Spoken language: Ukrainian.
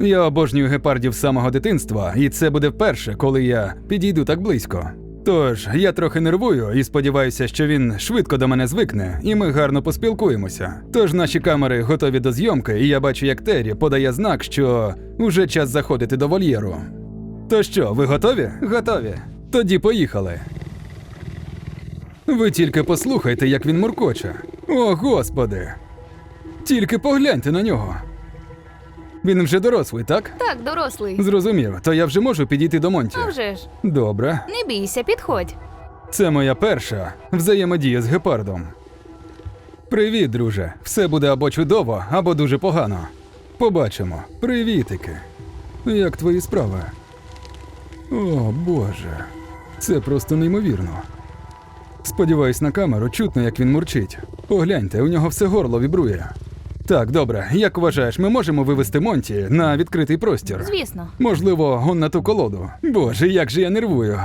Я обожнюю гепардів з самого дитинства, і це буде вперше, коли я підійду так близько. Тож я трохи нервую і сподіваюся, що він швидко до мене звикне, і ми гарно поспілкуємося. Тож наші камери готові до зйомки, і я бачу, як Террі подає знак, що уже час заходити до вольєру. То що, ви готові? Готові. Тоді поїхали. Ви тільки послухайте, як він муркоче. О, господи! Тільки погляньте на нього. Він вже дорослий, так? Так, дорослий. Зрозумів, то я вже можу підійти до Монті. А вже ж. Добре. Не бійся, підходь. Це моя перша взаємодія з гепардом. Привіт, друже. Все буде або чудово, або дуже погано. Побачимо. Привітики. Як твої справи? О, Боже. Це просто неймовірно. Сподіваюсь, на камеру чутно, як він мурчить. Погляньте, у нього все горло вібрує. Так, добре, як вважаєш, ми можемо вивести Монті на відкритий простір? Звісно. Можливо, он на ту колоду. Боже, як же я нервую.